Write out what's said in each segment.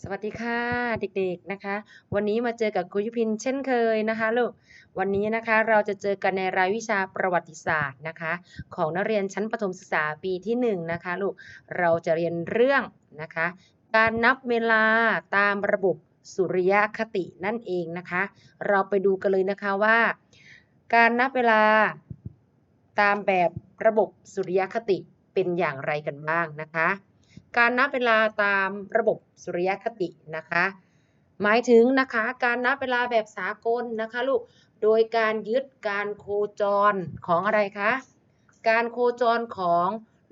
สวัสดีค่ะเด็กๆนะคะ วันนี้มาเจอกับครูยุพินเช่นเคยนะคะลูกวันนี้นะคะเราจะเจอกันในรายวิชาประวัติศาสตร์นะคะ ของนักเรียนชั้นประถมศึกษาปีที่1นงนะคะลูกเราจะเรียนเรื่องนะคะ การนับเวลาตามระบบสุริยคตินั่นเองนะคะ เราไปดูกันเลยนะคะว่า การนับเวลาตามแบบระบบสุริยคติเป็นอย่างไรกันบ้างนะคะ การนับเวลาตามระบบสุริยคตินะคะ หมายถึงนะคะการนับเวลาแบบสากลนะคะลูก โดยการยึดการโคจรของอะไรคะ การโคจรของ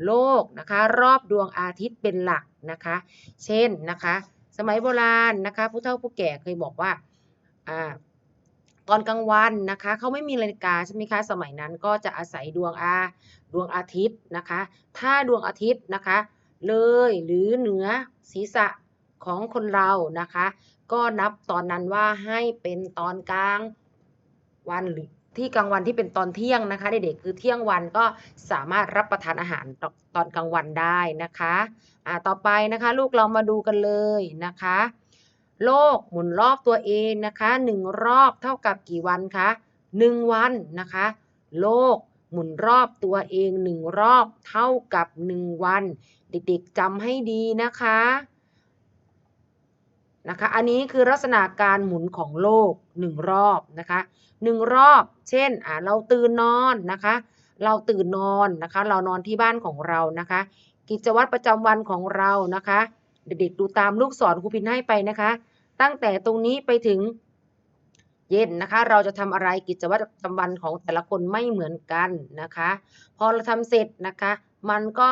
โลกนะคะรอบดวงอาทิตย์เป็นหลักนะคะ เช่นนะคะ สมัยโบราณนะคะผู้เฒ่าผู้แก่เคยบอกว่าอ่าตอนกลางวันนะคะเขาไม่มีนาฬิกาใช่ไหมคะสมัยนั้นก็จะอาศัยดวงอาดวงอาทิตย์นะคะ ถ้าดวงอาทิตย์นะคะ เลยหรือเหนือศีรษะของคนเรานะคะ ก็นับตอนนั้นว่าให้เป็นตอนกลางวันหรือที่กลางวันที่เป็นตอนเที่ยงนะคะเด็กๆคือเที่ยงวันก็สามารถรับประทานอาหารตอนกลางวันได้นะคะอ่าต่อไปนะคะลูกเรามาดูกันเลยนะคะโลกหมุนรอบตัวเองนะคะหนึ่งรอบเท่ากับกี่วันคะหนึ่งวันนะคะ โลก หมุนรอบตัวเองหนึ่งรอบเท่ากับหนึ่งวัน เด็กๆจำให้ดีนะคะนะคะอันนี้คือลักษณะการหมุนของโลกหนึ่งรอบนะคะหนึ่งรอบ เช่นอ่าเราตื่นนอนนะคะ เราตื่นนอนนะคะ เรานอนที่บ้านของเรานะคะ กิจวัตรประจำวันของเรานะคะ เด็กๆดูตามลูกศรครูพินให้ไปนะคะ ตั้งแต่ตรงนี้ไปถึง เย็นนะคะ เราจะทำอะไรกิจวัตรประจำวันของแต่ละคนไม่เหมือนกันนะคะ พอเราทำเสร็จนะคะ มันก็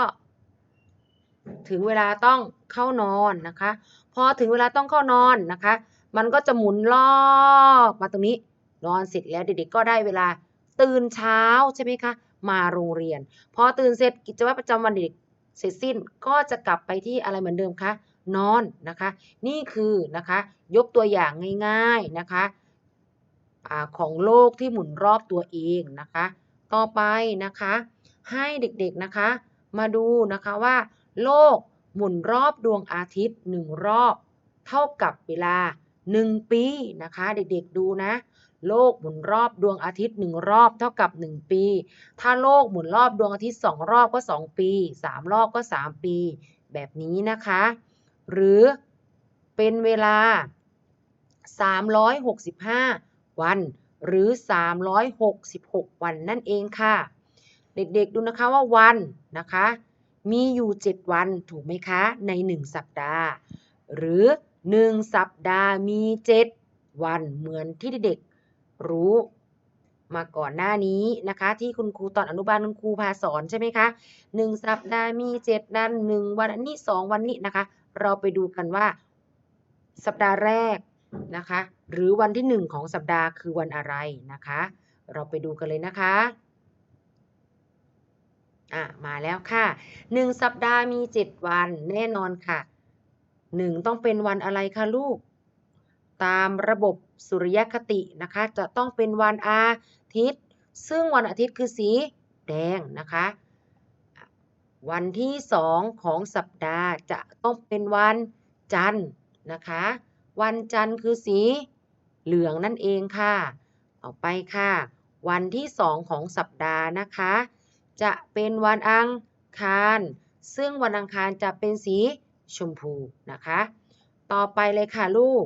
ถึงเวลาต้องเข้านอนนะคะ พอถึงเวลาต้องเข้านอนนะคะ มันก็จะหมุนรอบมาตรงนี้นอนเสร็จแล้วเด็กๆก็ได้เวลาตื่นเช้าใช่ไหมคะ มาโรงเรียน พอตื่นเสร็จกิจวัตรประจำวันเด็กเสร็จสิ้นก็จะกลับไปที่อะไรเหมือนเดิมคะนอนนะคะ นี่คือนะคะ ยกตัวอย่างง่าย ๆนะคะ อของโลกที่หมุนรอบตัวเองนะคะ ต่อไปนะคะ ให้เด็กๆนะคะ มาดูนะคะว่า โลกหมุนรอบดวงอาทิตย์หนึ่งรอบ เท่ากับเวลา 1 ปีนะคะ เด็กๆดูนะ โลกหมุนรอบดวงอาทิตย์หนึ่งรอบเท่ากับ 1 ปี ถ้าโลกหมุนรอบดวงอาทิตย์ 2 รอบก็ 2 ปี 3 รอบก็ 3 ปี แบบนี้นะคะ หรือเป็นเวลา 365 วัน หรือ 366 วันนั่นเองค่ะ เด็กๆดูนะคะว่าวันนะคะ มีอยู่ 7 วันถูกไหมคะ ใน 1 สัปดาห์ หรือ 1 สัปดาห์มี 7 วันเหมือนที่เด็กๆรู้มาก่อนหน้านี้นะคะ ที่คุณครูตอนอนุบาลคุณครูพาสอนใช่ไหมคะ1สัปดาห์มี7วัน1วันอันนี้2วันนี้นะคะ เราไปดูกันว่า สัปดาห์แรก นะคะ หรือวันที่ 1 ของสัปดาห์คือวันอะไรนะคะ เราไปดูกันเลยนะคะอะมาแล้วค่ะ 1 สัปดาห์มี 7 วันแน่นอนค่ะ 1 ต้องเป็นวันอะไรคะลูก ตามระบบสุริยคตินะคะ จะต้องเป็นวันอาทิตย์ ซึ่งวันอาทิตย์คือสีแดงนะคะ วันที่ 2 ของสัปดาห์จะต้องเป็นวันจันทร์นะคะ วันจันทร์คือสีเหลืองนั่นเองค่ะ ต่อไปค่ะ วันที่2ของสัปดาห์นะคะ จะเป็นวันอังคาร ซึ่งวันอังคารจะเป็นสีชมพูนะคะ ต่อไปเลยค่ะลูก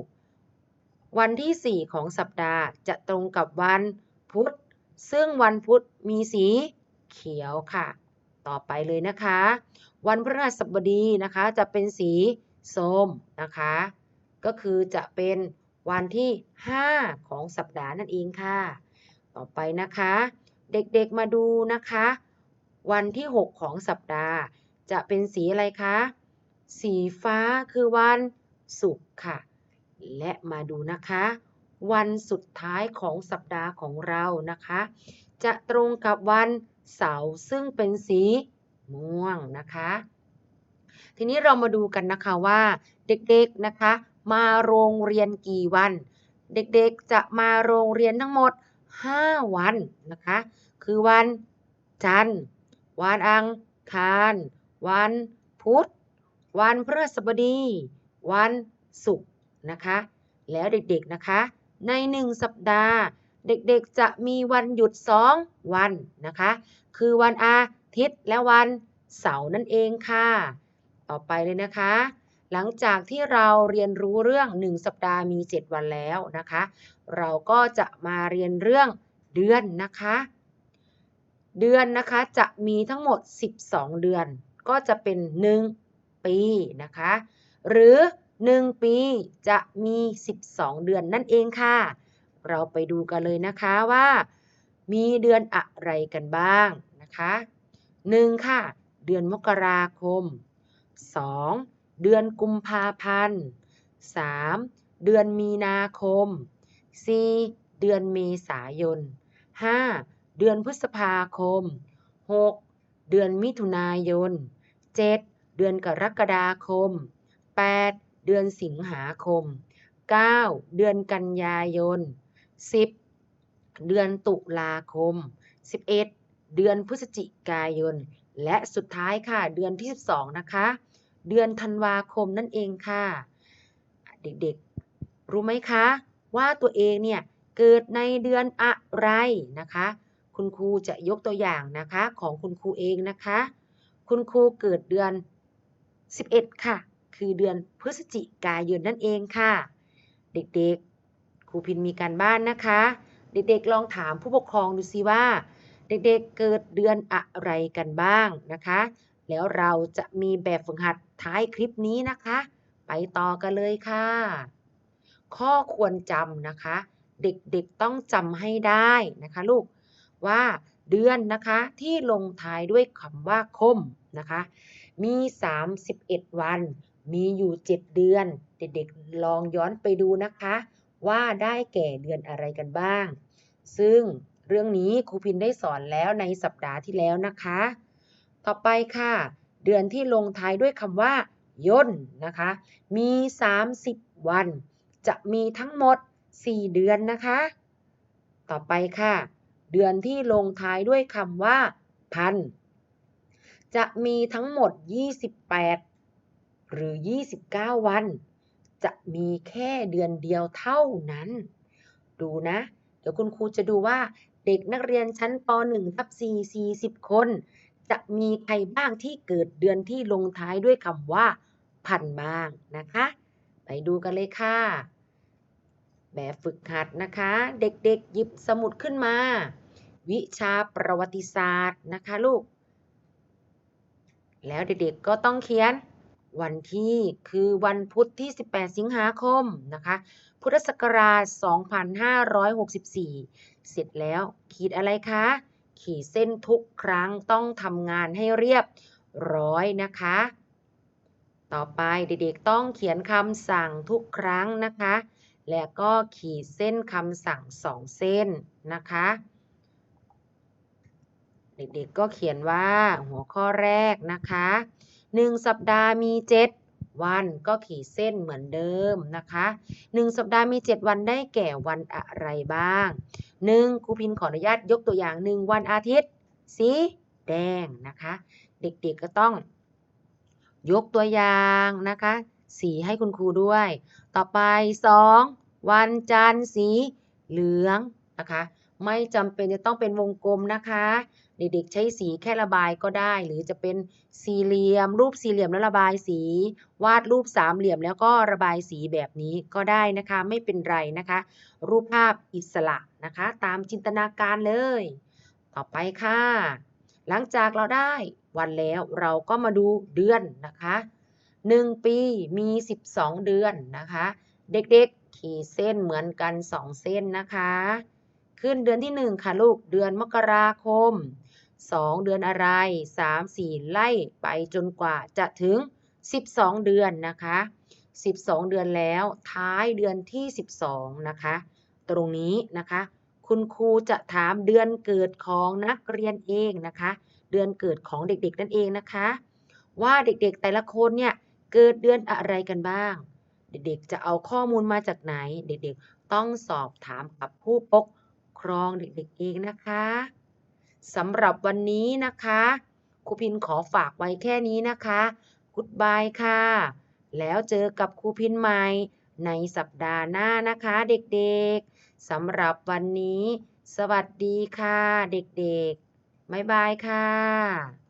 วันที่ 4 ของสัปดาห์จะตรงกับวันพุธ ซึ่งวันพุธมีสีเขียวค่ะ ต่อไปเลยนะคะ วันพฤหัสบดีนะคะจะเป็นสีส้มนะคะ ก็คือจะเป็นวันที่ 5 ของสัปดาห์นั่นเองค่ะ ต่อไปนะคะ เด็กๆมาดูนะคะ วันที่ 6 ของสัปดาห์ จะเป็นสีอะไรคะ สีฟ้าคือวันศุกร์ค่ะ และมาดูนะคะ วันสุดท้ายของสัปดาห์ของเรานะคะ จะตรงกับวันเสาร์ซึ่งเป็นสีม่วงนะคะ ทีนี้เรามาดูกันนะคะว่าเด็กๆนะคะ มาโรงเรียนกี่วัน เด็กๆจะมาโรงเรียนทั้งหมด 5 วันนะคะ คือวันจันทร์ วันอังคาร วันพุธ วันพฤหัสบดี วันศุกร์นะคะ แล้วเด็กๆนะคะ ใน 1 สัปดาห์ เด็กๆจะมีวันหยุด 2 วันนะคะ คือวันอาทิตย์และวันเสาร์นั่นเองค่ะ ต่อไปเลยนะคะ หลังจากที่เราเรียนรู้เรื่อง 1 สัปดาห์มี 7 วันแล้วนะคะ เราก็จะมาเรียนเรื่องเดือนนะคะ เดือนนะคะจะมีทั้งหมด 12 เดือน ก็จะเป็น 1 ปีนะคะ หรือ 1 ปีจะมี 12 เดือนนั่นเองค่ะ เราไปดูกันเลยนะคะว่า มีเดือนอะไรกันบ้างนะคะ 1. ค่ะ เดือนมกราคม 2. เดือนกุมภาพันธ์ 3. เดือนมีนาคม 4. เดือนเมษายน 5. เดือนพฤษภาคม 6. เดือนมิถุนายน 7. เดือนกรกฎาคม 8. เดือนสิงหาคม 9. เดือนกันยายน 10. เดือนตุลาคม 11. เดือนพฤศจิกายน และสุดท้ายค่ะ เดือนที่ 12 นะคะ เดือนธันวาคมนั่นเองค่ะ เด็กๆ รู้ไหมคะ ว่าตัวเองเนี่ยเกิดในเดือนอะไรนะคะ คุณครูจะยกตัวอย่างนะคะของคุณครูเองนะคะ คุณครูเกิดเดือน 11 ค่ะ คือเดือนพฤศจิกายนนั่นเองค่ะ เด็กๆ ครูพินมีการบ้านนะคะ เด็กๆ ลองถามผู้ปกครองดูสิว่า เด็กๆ เกิดเดือนอะไรกันบ้างนะคะ แล้วเราจะมีแบบฝึกหัดท้ายคลิปนี้นะคะ ไปต่อกันเลยค่ะ ข้อควรจำนะคะ เด็กๆต้องจำให้ได้นะคะลูกว่าเดือนนะคะที่ลงท้ายด้วยคำว่าคมนะคะ มี 31 วัน มีอยู่ 7 เดือน เด็กๆลองย้อนไปดูนะคะ ว่าได้แก่เดือนอะไรกันบ้าง ซึ่งเรื่องนี้ครูพินได้สอนแล้วในสัปดาห์ที่แล้วนะคะ ต่อไปค่ะ เดือนที่ลงท้ายด้วยคำว่า ย่นนะคะ มี 30 วัน จะมีทั้งหมด 4 เดือนนะคะ ต่อไปค่ะ เดือนที่ลงท้ายด้วยคำว่า พัน จะมีทั้งหมด 28 หรือ 29 วัน จะมีแค่เดือนเดียวเท่านั้น ดูนะ เดี๋ยวคุณครูจะดูว่าเด็กนักเรียนชั้นป .1 ทับ4 40 คน จะมีใครบ้างที่เกิดเดือนที่ลงท้ายด้วยคำว่า พันบ้างนะคะ ไปดูกันเลยค่ะ แบบฝึกหัดนะคะ เด็กๆหยิบสมุดขึ้นมา วิชาประวัติศาสตร์นะคะลูก แล้วเด็กๆก็ต้องเขียนวันที่คือวันพุธที่ 18 สิงหาคมนะคะ พุทธศักราช 2564 เสร็จแล้วขีดอะไรคะ ขีดเส้นทุกครั้งต้องทำงานให้เรียบร้อยนะคะ ต่อไปเด็กๆต้องเขียนคำสั่งทุกครั้งนะคะ และก็ขีดเส้นคำสั่งสองเส้นนะคะ เด็กๆก็เขียนว่าหัวข้อแรกนะคะ 1 สัปดาห์มี 7 วันก็ขีดเส้นเหมือนเดิมนะคะ 1 สัปดาห์มี 7 วันได้แก่วันอะไรบ้าง 1. ครูพินขออนุญาตยกตัวอย่าง 1 วันอาทิตย์ สีแดงนะคะ เด็กๆก็ต้อง ยกตัวอย่างนะคะ สีให้คุณครูด้วย ต่อไป 2. วันจันทร์สีเหลืองนะคะ ไม่จำเป็นจะต้องเป็นวงกลมนะคะ เด็กๆใช้สีแค่ระบายก็ได้ หรือจะเป็นสี่เหลี่ยม รูปสี่เหลี่ยมแล้วระบายสี วาดรูปสามเหลี่ยมแล้วก็ระบายสีแบบนี้ก็ได้นะคะ ไม่เป็นไรนะคะ รูปภาพอิสระนะคะ ตามจินตนาการเลย ต่อไปค่ะ หลังจากเราได้วันแล้วเราก็มาดูเดือนนะคะ1ปีมี 12 เดือนนะคะ เด็กๆ ขีดเส้นเหมือนกัน 2 เส้นนะคะ ขึ้นเดือนที่ 1 ค่ะลูกเดือนมกราคม 2 เดือนอะไร 3 4 ไล่ไปจนกว่าจะถึง 12 เดือนนะคะ 12 เดือนแล้วท้ายเดือนที่ 12 นะคะ ตรงนี้นะคะ คุณครูจะถามเดือนเกิดของนักเรียนเองนะคะ เดือนเกิดของเด็กๆนั่นเองนะคะ ว่าเด็กๆแต่ละคนเนี่ยเกิดเดือนอะไรกันบ้าง เด็กๆจะเอาข้อมูลมาจากไหน เด็กๆต้องสอบถามกับผู้ปกครองเด็กๆเองนะคะ สำหรับวันนี้นะคะครูพินขอฝากไว้แค่นี้นะคะกุดบายค่ะ แล้วเจอกับครูพินใหม่ในสัปดาห์หน้านะคะเด็กๆสำหรับวันนี้ สวัสดีค่ะ เด็กๆบ๊ายบายค่ะ